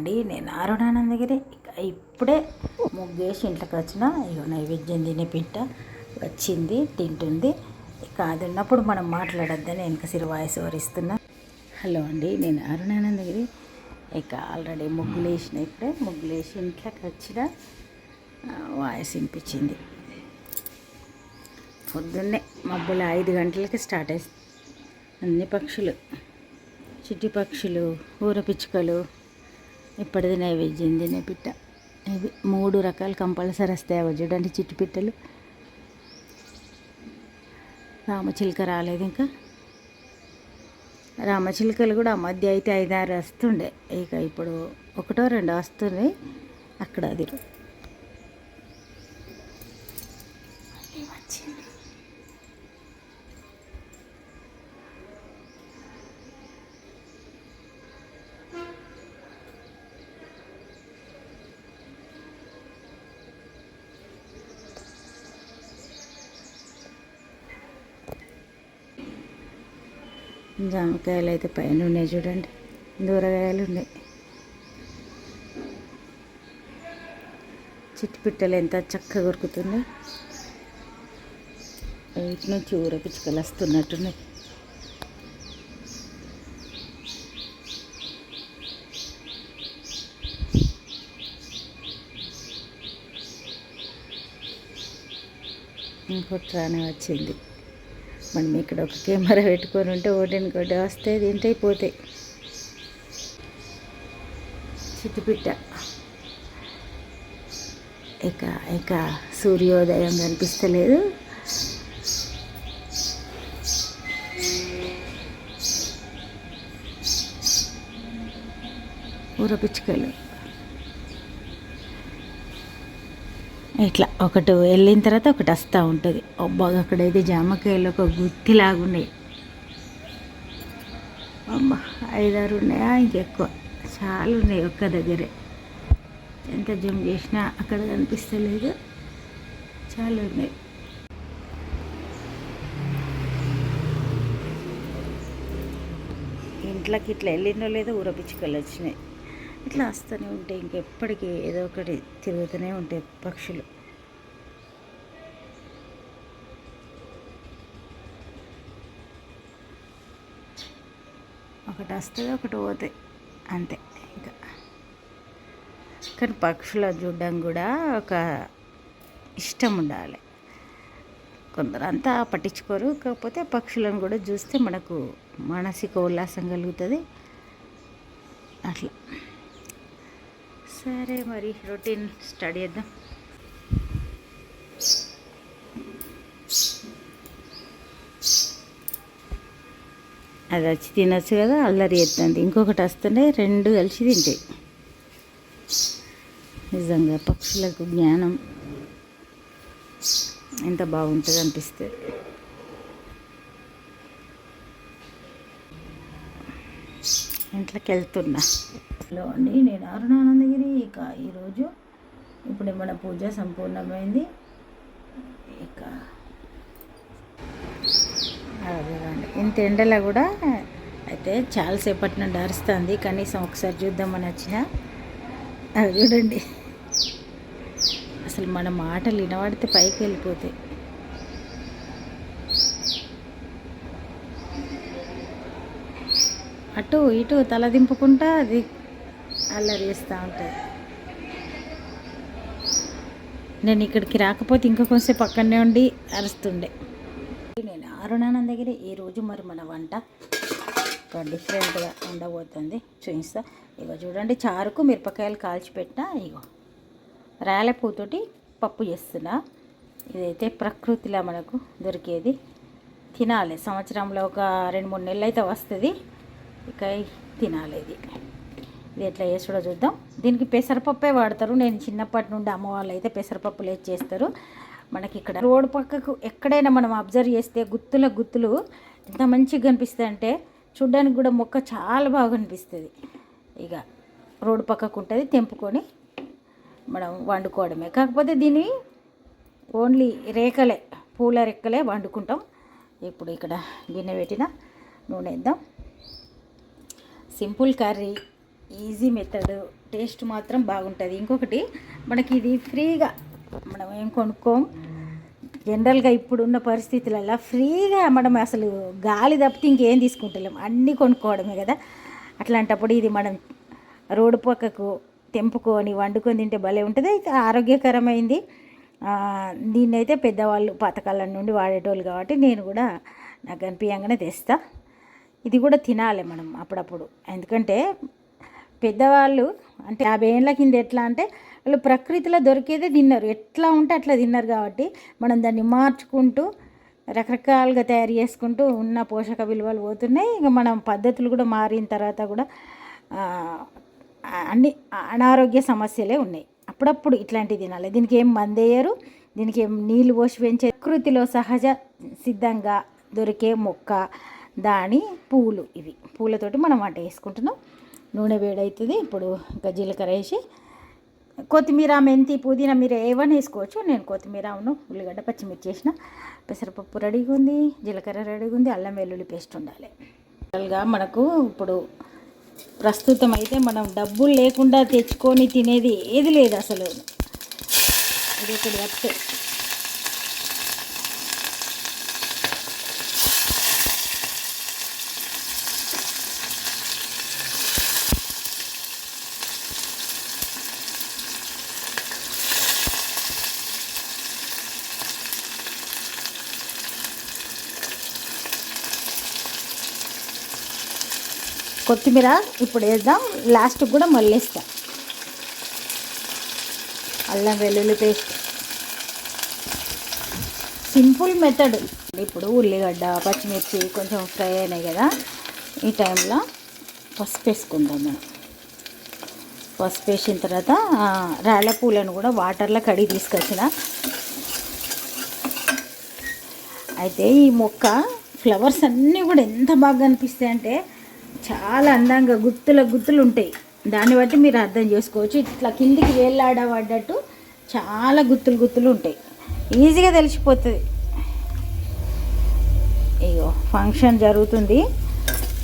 అండి. నేను అరుణానందగిరి ఇక ఇప్పుడే ముగ్గేసి ఇంట్లోకి వచ్చిన ఇక నైవేద్యం తినే పిట్ట వచ్చింది తింటుంది. ఇక అది ఉన్నప్పుడు మనం మాట్లాడొద్దని వెనక సిరి వాయిస్ వరిస్తున్నా హలో అండి నేను అరుణానందగిరి ఇక ఆల్రెడీ ముగ్గులు వేసిన ఇప్పుడే ముగ్గులు వేసి ఇంట్లోకి వచ్చిన వాయిస్ వినిపించింది. పొద్దున్నే మబ్బులు ఐదు గంటలకి స్టార్ట్ అయ్యి అన్ని పక్షులు చిట్టి పక్షులు ఊర పిచ్చుకలు ఇప్పటిది నైవేద్యం తినే పిట్ట. ఇవి మూడు రకాలు కంపల్సరీ వస్తాయి అవి చూడండి చిట్టు పిట్టలు. రామచిలుక రాలేదు ఇంకా. రామచిలుకలు కూడా ఆ మధ్య అయితే ఐదారు వస్తుండే. ఇక ఇప్పుడు ఒకటో రెండో వస్తున్నాయి అక్కడ అది. వచ్చింది. జామకాయలు అయితే పైన ఉన్నాయి చూడండి. దూరగాయలు ఉన్నాయి చిట్టుపిట్టలు ఎంత చక్కగా ఉరుకుతున్నాయి. వీటి నుంచి ఊర పిచ్చుకలు వస్తున్నట్టున్నాయి ఇంకోటి రానే వచ్చింది. మనం ఇక్కడ ఒక కెమెరా పెట్టుకొని ఉంటే ఒకటి వస్తే తింటే పోతాయి చిట్టుపిట్ట ఇక ఇక సూర్యోదయం కనిపిస్తలేదు. ఊర పిచ్చుకలు ఇట్లా ఒకటి వెళ్ళిన తర్వాత ఒకటి వస్తూ ఉంటుంది. అక్కడ అక్కడైతే జామకాయలు ఒక గుత్తిలాగా ఉన్నాయి. అమ్మ ఐదారు ఉన్నాయా? ఇంకెక్కువ. చాలా ఉన్నాయి ఒక్క దగ్గరే. ఎంత జూమ్ చేసినా అక్కడ కనిపిస్తలేదు. చాలా ఉన్నాయి. ఇంట్లోకి ఇట్లా వెళ్ళినో లేదో ఊరపిచ్చుకలు వచ్చినాయి. ఇట్లా వస్తూనే ఉంటాయి ఇంకెప్పటికీ ఏదో ఒకటి తిరుగుతూనే ఉంటాయి పక్షులు. ఒకటి వస్తుంది ఒకటి పోతాయి అంతే ఇంకా. కానీ పక్షుల చూడడం కూడా ఒక ఇష్టం ఉండాలి. కొందరు అంతా పట్టించుకోరు కాకపోతే పక్షులను కూడా చూస్తే మనకు మానసిక ఉల్లాసం కలుగుతుంది. అట్లా. సరే మరి రొటీన్ స్టార్ట్ చేద్దాం. అది వచ్చి తినచ్చు కదా అల్లరి ఎత్తుంది ఇంకొకటి వస్తుంటే రెండు కలిసి తింటాయి నిజంగా పక్షులకు జ్ఞానం ఎంత బాగుంటుంది అనిపిస్తుంది. ఇంట్లోకి వెళ్తున్నా. హలో అండి. నేను అరుణానందగిరి. ఇక ఈరోజు ఇప్పుడు మన పూజ సంపూర్ణమైంది. ఇక అదేనండి ఇంత ఎండలో కూడా అయితే చాలాసేపటి నుండి అరుస్తుంది. కనీసం ఒకసారి చూద్దామని వచ్చిన. అది చూడండి. అసలు మన మాటలు వినబడితే పైకి వెళ్ళిపోతాయి. అటు ఇటు తల దింపుకుంటా అది అల్లరి చేస్తూ ఉంటుంది నేను ఇక్కడికి రాకపోతే ఇంకా కొంచెం పక్కనే ఉండి అరుస్తుండే. నేను అరుణానందగిరి ఈరోజు మరి మన వంట ఒక డిఫరెంట్గా ఉండబోతుంది. చూపిస్తా. ఇగో చూడండి చారుకు మిరపకాయలు కాల్చి పెట్టిన ఇగో రాలపూతోటి పప్పు చేస్తున్నా. ఇదైతే ప్రకృతిలో మనకు దొరికేది. తినాలి. సంవత్సరంలో ఒక రెండు మూడు నెలలు అయితే వస్తుంది. ఇక తినాలి ఇది. ఇది ఎట్లా చేసుడో చూద్దాం. దీనికి పెసరపప్పే వాడతారు. నేను చిన్నప్పటి నుండి అమ్మ వాళ్ళు అయితే పెసరపప్పు లేచి చేస్తారు. మనకి ఇక్కడ రోడ్డు పక్కకు ఎక్కడైనా మనం అబ్జర్వ్ చేస్తే గుత్తుల గుత్తులు ఎంత మంచిగా కనిపిస్తాయి అంటే చూడ్డానికి కూడా మొక్క చాలా బాగా కనిపిస్తుంది. ఇక రోడ్డు పక్కకు ఉంటుంది తెంపుకొని మనం వండుకోవడమే. కాకపోతే దీన్ని ఓన్లీ రేకలే పూల రెక్కలే వండుకుంటాం. ఇప్పుడు ఇక్కడ గిన్నె పెట్టిన నూనె వేద్దాం. Simple curry. Easy method. Taste మాత్రం బాగుంటుంది. ఇంకొకటి మనకి ఇది ఫ్రీగా మనం ఏం కొనుక్కోం. జనరల్గా ఇప్పుడున్న పరిస్థితులలో ఫ్రీగా మనం అసలు గాలి తప్పితే ఇంకేం తీసుకుంటలేం. అన్నీ కొనుక్కోవడమే కదా. అట్లాంటప్పుడు ఇది మనం రోడ్డు పక్కకు తెంపుకొని వండుకొని తింటే భలే ఉంటుంది. అయితే ఆరోగ్యకరమైంది. దీన్నైతే పెద్దవాళ్ళు పాతకాలం నుండి వాడేటోళ్ళు కాబట్టి నేను కూడా నాకు అనిపించగానే తెస్తా. ఇది కూడా తినాలి మనం అప్పుడప్పుడు. ఎందుకంటే పెద్దవాళ్ళు అంటే యాభై ఏళ్ళ కింద ఎట్లా అంటే వాళ్ళు ప్రకృతిలో దొరికేదే తిన్నారు. ఎట్లా ఉంటే అట్లా తిన్నారు కాబట్టి మనం దాన్ని మార్చుకుంటూ రకరకాలుగా తయారు చేసుకుంటూ ఉన్న పోషక విలువలు పోతున్నాయి. ఇక మనం పద్ధతులు కూడా మారిన తర్వాత కూడా అన్ని అనారోగ్య సమస్యలే ఉన్నాయి. అప్పుడప్పుడు ఇట్లాంటివి తినాలి. దీనికి ఏం మందేయరు. దీనికి ఏం నీళ్ళు పోసి పెంచే ప్రకృతిలో సహజ సిద్ధంగా దొరికే మొక్క దాని పూలు ఇవి. పూలతోటి మనం వంట చేసుకుంటున్నాం. నూనె వేడవుతుంది ఇప్పుడు ఇంకా జీలకర్ర వేసి కొత్తిమీర మెంతి పుదీనా మీరు ఏవైనా వేసుకోవచ్చు. నేను కొత్తిమీర అవును ఉల్లిగడ్డ పచ్చిమిర్చి వేసిన. పెసరపప్పు రెడీగా ఉంది. జీలకర్ర రెడీగా ఉంది. అల్లం వెల్లుల్లి పేస్ట్ ఉండాలి. జనరల్గా మనకు ఇప్పుడు ప్రస్తుతం అయితే మనం డబ్బులు లేకుండా తెచ్చుకొని తినేది ఏది లేదు అసలు. ఇది ఒకటి వస్తే కొత్తిమీర ఇప్పుడు వేద్దాం. లాస్ట్ కూడా మళ్ళీ అల్లం వెల్లుల్లి పేస్ట్. సింపుల్ మెథడ్ ఇప్పుడు ఉల్లిగడ్డ పచ్చిమిర్చి కొంచెం ఫ్రై అయినాయి కదా. ఈ టైంలో పసుపు వేసుకుందాం మనం. పసుపు వేసిన తర్వాత రాళ్ళ పూలను కూడా వాటర్లో కడిగి తీసుకొచ్చిన. అయితే ఈ మొక్క ఫ్లవర్స్ అన్నీ కూడా ఎంత బాగా అనిపిస్తాయి అంటే చాలా అందంగా గుత్తుల గుత్తులు ఉంటాయి. దాన్ని బట్టి మీరు అర్థం చేసుకోవచ్చు. ఇట్లా కిందికి వేలాడబడ్డట్టు చాలా గుత్తులు గుత్తులు ఉంటాయి. ఈజీగా తెలిసిపోతుంది. ఇగో ఫంక్షన్ జరుగుతుంది.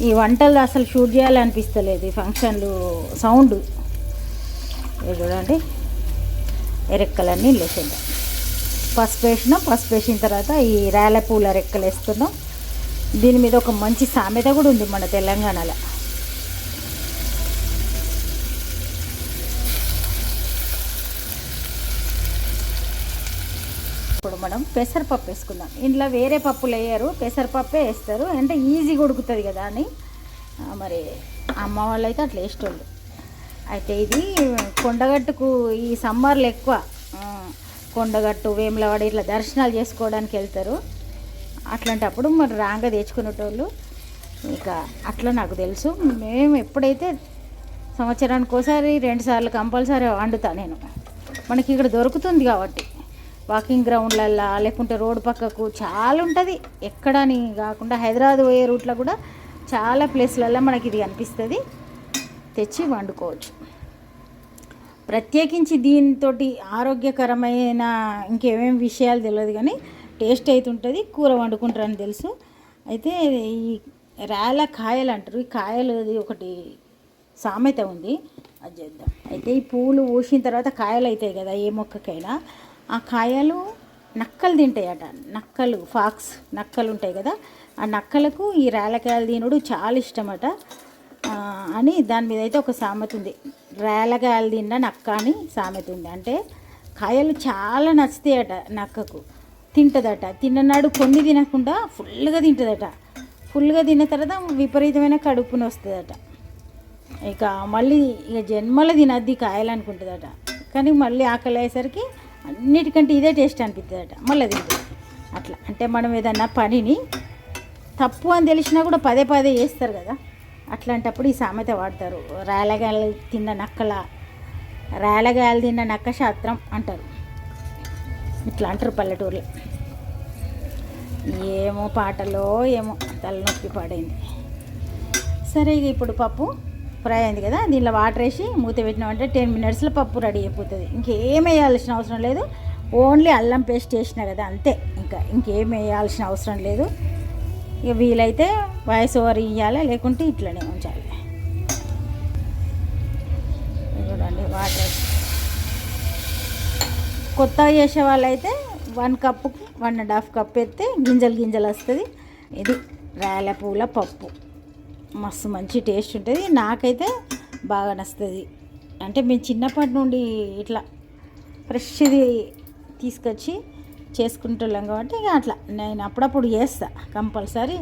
ఈ వంటలు అసలు షూట్ చేయాలనిపిస్తలేదు. ఈ ఫంక్షన్లు సౌండ్ ఇది చూడండి. ఎరెక్కలన్నీ లేచేద్దాం పసుపు వేసినాం. పసుపు వేసిన తర్వాత ఈ రేల పూల రెక్కలు వేస్తున్నాం దీని మీద ఒక మంచి సామెత కూడా ఉంది మన తెలంగాణలో. ఇప్పుడు మనం పెసరపప్పు వేసుకుందాం. ఇంట్లో వేరే పప్పులు వేయరు పెసరపప్పే వేస్తారు. అంటే ఈజీగా ఉడుకుతుంది కదా అని. మరి అమ్మ వాళ్ళు అయితే అట్లా వేసేటోళ్ళు. అయితే ఇది కొండగట్టుకు ఈ సమ్మర్లో ఎక్కువ కొండగట్టు వేములవాడ ఇట్లా దర్శనాలు చేసుకోవడానికి వెళ్తారు. అట్లాంటప్పుడు మరి రాంగా తెచ్చుకునేటోళ్ళు ఇక అట్లా నాకు తెలుసు. మేము ఎప్పుడైతే సంవత్సరానికి ఒకసారి రెండు సార్లు కంపల్సరీ వండుతా నేను. మనకి ఇక్కడ దొరుకుతుంది కాబట్టి. వాకింగ్ గ్రౌండ్లల్లో లేకుంటే రోడ్డు పక్కకు చాలా ఉంటుంది. ఎక్కడని కాకుండా హైదరాబాద్ పోయే రూట్లో కూడా చాలా ప్లేస్లలో మనకి ఇది కనిపిస్తుంది. తెచ్చి వండుకోవచ్చు. ప్రత్యేకించి దీంతో ఆరోగ్యకరమైన ఇంకేమేమి విషయాలు తెలియదు కానీ టేస్ట్ అయితే ఉంటుంది కూర వండుకుంటారని తెలుసు. అయితే ఈ రాళ్ళ కాయలు అంటారు ఈ కాయలు ఒకటి సామెత ఉంది. అది చేద్దాం. అయితే ఈ పూలు పోసిన తర్వాత కాయలు అవుతాయి కదా ఏ మొక్కకైనా. ఆ కాయలు నక్కలు తింటాయట. నక్కలు ఫాక్స్ నక్కలు ఉంటాయి కదా ఆ నక్కలకు ఈ రేలకాయలు తినుడు చాలా ఇష్టమట. అని దాని మీద అయితే ఒక సామెత ఉంది. రేలకాయలు తిన్న నక్క అని సామెత ఉంది. అంటే కాయలు చాలా నచ్చుతాయట నక్కకు. తింటుందట. తిన్ననాడు కొన్ని తినకుండా ఫుల్గా తింటుందట. ఫుల్గా తిన్న తర్వాత విపరీతమైన కడుపుని వస్తుందట. ఇక మళ్ళీ ఇక జన్మలో తినద్ది కాయలు అనుకుంటుందట కానీ మళ్ళీ ఆకలి అయ్యేసరికి అన్నిటికంటే ఇదే టేస్ట్ అనిపిస్తుందట మళ్ళీ తింటుంది. అట్లా. అంటే మనం ఏదన్నా పనిని తప్పు అని తెలిసినా కూడా పదే పదే చేస్తారు కదా. అట్లాంటప్పుడు ఈ సామెత వాడతారు. రాయలగాయలు తిన్న నక్కల రాయలగాయలు తిన్న నక్క శాస్త్రం అంటారు. ఇట్లా అంటారు పల్లెటూరులో. ఏమో పాటలో ఏమో తలనొప్పి పడింది. సరే ఇక ఇప్పుడు పప్పు ఫ్రై అయింది కదా దీనిలో వాటర్ వేసి మూత పెట్టినామంటే టెన్ మినిట్స్లో పప్పు రెడీ అయిపోతుంది. ఇంకేం వేయాల్సిన అవసరం లేదు. ఓన్లీ అల్లం పేస్ట్ వేసినా కదా అంతే. ఇంకా ఇంకేం వేయాల్సిన అవసరం లేదు. ఇక వీలైతే వాయిస్ ఓవర్ ఇవ్వాలి లేకుంటే ఇట్లనే ఉంచాలి. చూడండి వాటర్. కొత్తగా చేసే వాళ్ళైతే వన్ కప్పుకి వన్ అండ్ హాఫ్ కప్ ఎత్తే గింజలు గింజలు వస్తుంది. ఇది రాయల పూల పప్పు. మస్తు మంచి టేస్ట్ ఉంటుంది. నాకైతే బాగా నచ్చుతుంది. అంటే మేము చిన్నప్పటి నుండి ఇట్లా ఫ్రెష్ది తీసుకొచ్చి చేసుకుంటున్నాం కాబట్టి ఇక అట్లా. నేను అప్పుడప్పుడు చేస్తా కంపల్సరీ.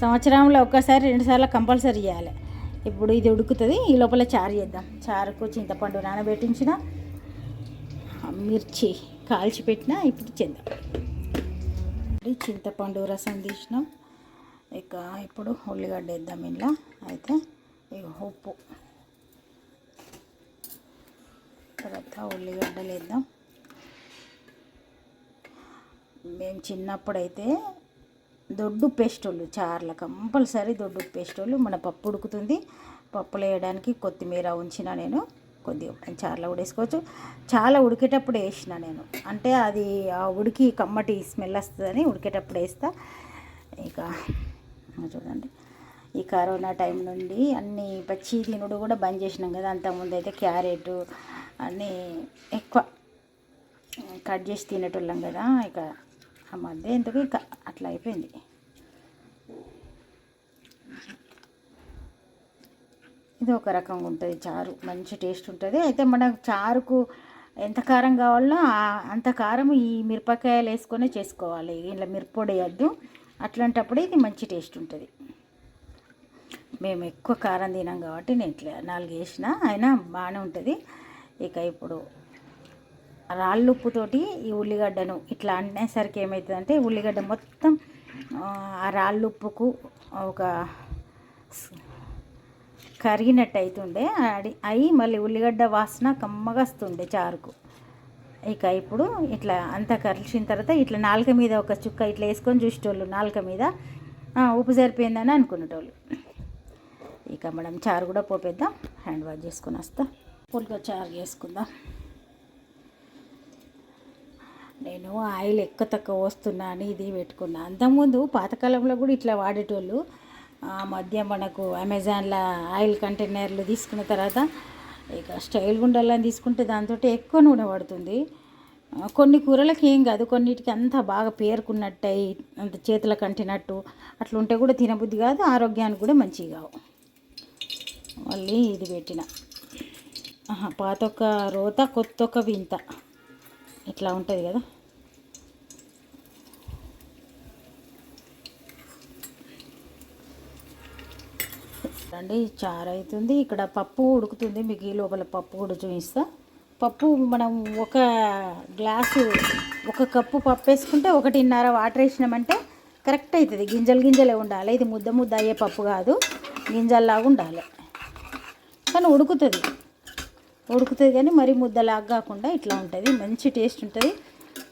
సంవత్సరంలో ఒక్కసారి రెండుసార్లు కంపల్సరీ చేయాలి. ఇప్పుడు ఇది ఉడుకుతుంది. ఈ లోపల చారు చేద్దాం. చారుకు చింతపండు నానబెట్టించిన మిర్చి. కాల్చిపెట్టిన ఇప్పుడు చేద్దాం చింతపండు రసం తీసినాం. ఇక ఇప్పుడు ఉల్లిగడ్డ వేద్దాం ఇంట్లో అయితే ఇక ఉప్పు. తర్వాత ఉల్లిగడ్డలు వేద్దాం. మేము చిన్నప్పుడైతే దొడ్డు పేస్టోళ్ళు చార్ల కంపల్సరీ దొడ్డు పేస్టోళ్ళు. మన పప్పు ఉడుకుతుంది. పప్పులు వేయడానికి కొత్తిమీర ఉంచిన నేను. కొద్దిగా చార్లో కూడా వేసుకోవచ్చు చాలా ఉడికేటప్పుడు వేసిన నేను. అంటే అది ఆ ఉడికి కమ్మటి స్మెల్ వస్తుందని ఉడికేటప్పుడు వేస్తా. ఇక చూడండి. ఈ కరోనా టైం నుండి అన్ని పచ్చి తినుడు కూడా బంద్ చేసినాం కదా. అంతకుముందు అయితే క్యారెట్ అన్నీ ఎక్కువ కట్ చేసి తినేటోళ్ళం కదా. ఇక ఆ మధ్య ఎందుకు ఇక అట్లా అయిపోయింది. ఇది ఒక రకంగా ఉంటుంది చారు. మంచి టేస్ట్ ఉంటుంది. అయితే మనకు చారుకు ఎంత కారం కావాలో అంత కారం ఈ మిరపకాయలు వేసుకొని చేసుకోవాలి. ఇలా మిరప్పొడి వేయద్దు అట్లాంటప్పుడు ఇది మంచి టేస్ట్ ఉంటుంది. మేము ఎక్కువ కారం తినాం కాబట్టి నేను ఇట్లా నాలుగు వేసిన అయినా బాగానే ఉంటుంది. ఇక ఇప్పుడు రాళ్ళు ఉప్పుతోటి ఈ ఉల్లిగడ్డను ఇట్లా అనేసరికి ఏమవుతుందంటే ఉల్లిగడ్డ మొత్తం ఆ, రాళ్ళు ఉప్పుకు ఒక కరిగినట్టు అవుతుండే అయి మళ్ళీ ఉల్లిగడ్డ వాసన కమ్మగా వస్తుండే చారుకు. ఇక ఇప్పుడు ఇట్లా అంతా కలిసిన తర్వాత ఇట్లా నాలుక మీద ఒక చుక్క ఇట్లా వేసుకొని చూసేటోళ్ళు నాలుక మీద ఉప్పు సరిపోయిందని అనుకునేటోళ్ళు. ఇక మనం చారు కూడా పోపేద్దాం. హ్యాండ్ వాష్ చేసుకొని వస్తా. పుల్గా చారు చేసుకుందాం. నేను ఆయిల్ ఎక్కువ తక్కువ వస్తున్నా అని ఇది పెట్టుకున్నా. అంతకుముందు పాతకాలంలో కూడా ఇట్లా వాడేటోళ్ళు ఆ మధ్య మనకు అమెజాన్లో ఆయిల్ కంటైనర్లు తీసుకున్న తర్వాత ఇక స్టైల్ గుండాలని తీసుకుంటే దాంతో ఎక్కువ నూనె పడుతుంది. కొన్ని కూరలకి ఏం కాదు కొన్నిటికి అంతా బాగా పేరుకున్నట్టయి అంత చేతులకు అంటినట్టు అట్లా ఉంటే కూడా తినబుద్ధి కాదు ఆరోగ్యానికి కూడా మంచివి కావు. మళ్ళీ ఇది పెట్టిన. ఆహా, పాత ఒక రోత కొత్త ఒక వింత. ఇట్లా ఉంటుంది కదా? రండి చారు అవుతుంది ఇక్కడ పప్పు ఉడుకుతుంది. మీకు ఈ లోపల పప్పు కూడా చూపిస్తా. పప్పు మనం ఒక గ్లాసు ఒక కప్పు పప్పు వేసుకుంటే ఒకటిన్నర వాటర్ వేసినామంటే కరెక్ట్ అవుతుంది. గింజలు గింజలే ఉండాలి. ఇది ముద్ద ముద్ద అయ్యే పప్పు కాదు. గింజల్లాగా ఉండాలి. కానీ ఉడుకుతుంది. ఉడుకుతుంది కానీ మరి ముద్దలాగా కాకుండా ఇట్లా ఉంటుంది. మంచి టేస్ట్ ఉంటుంది.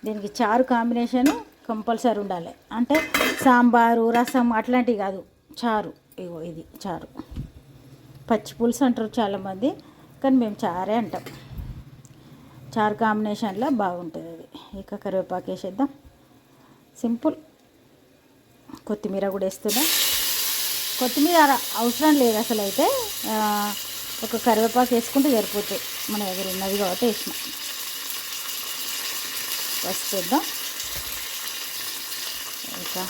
దీనికి చారు కాంబినేషన్ కంపల్సరీ ఉండాలి. అంటే సాంబారు రసం అట్లాంటివి కాదు. చారు. ఇగో ఇది చారు. పచ్చి పులుసు అంటారు చాలామంది కానీ మేము చారే అంటాం. చారు కాంబినేషన్లో బాగుంటుంది అది. ఇక కరివేపాకు వేసేద్దాం. సింపుల్. కొత్తిమీర కూడా వేస్తున్నా. కొత్తిమీర అవసరం లేదు అసలు అయితే ఒక కరివేపాకు వేసుకుంటే సరిపోతుంది. మన దగ్గర ఉన్నది కాబట్టి వేసిన. ఫస్ట్ వేద్దాం. ఇంకా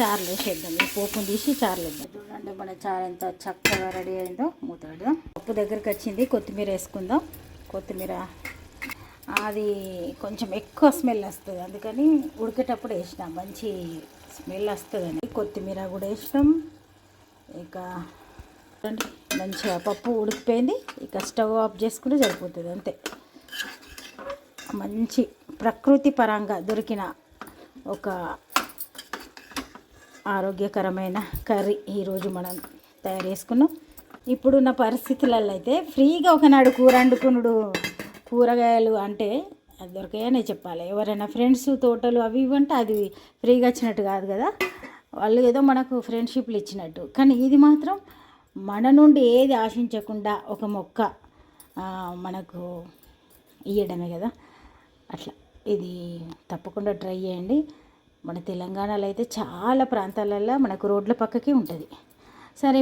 చారులు వేసేద్దాం. ఈ పోపుని తీసి చారులు వేద్దాం. చూడండి మన చారు ఎంత చక్కగా రెడీ అయిందో మూత పెడదాం పప్పు దగ్గరికి వచ్చింది. కొత్తిమీర వేసుకుందాం. కొత్తిమీర అది కొంచెం ఎక్కువ స్మెల్ వస్తుంది. అందుకని ఉడికేటప్పుడు వేసినాం. మంచి స్మెల్ వస్తుందని. కొత్తిమీర కూడా వేసినాం. ఇక మంచిగా పప్పు ఉడికిపోయింది. ఇక స్టవ్ ఆఫ్ చేసుకుంటే సరిపోతుంది. అంతే. మంచి ప్రకృతి పరంగా దొరికిన ఒక ఆరోగ్యకరమైన కర్రీ ఈరోజు మనం తయారు చేసుకున్నాం. ఇప్పుడున్న పరిస్థితులలో అయితే ఫ్రీగా ఒకనాడు కూర వండుకునుడు కూరగాయలు అంటే అది దొరకాయనే చెప్పాలి. ఎవరైనా ఫ్రెండ్స్ తోటలు అవి ఇవి అంటే అది ఫ్రీగా వచ్చినట్టు కాదు కదా. వాళ్ళు ఏదో మనకు ఫ్రెండ్షిప్లు ఇచ్చినట్టు. కానీ ఇది మాత్రం మన నుండి ఏది ఆశించకుండా ఒక మొక్క మనకు ఇయ్యడమే కదా. అట్లా. ఇది తప్పకుండా ట్రై చేయండి. మన తెలంగాణలో అయితే చాలా ప్రాంతాలలో మనకు రోడ్ల పక్కకి ఉంటుంది. సరే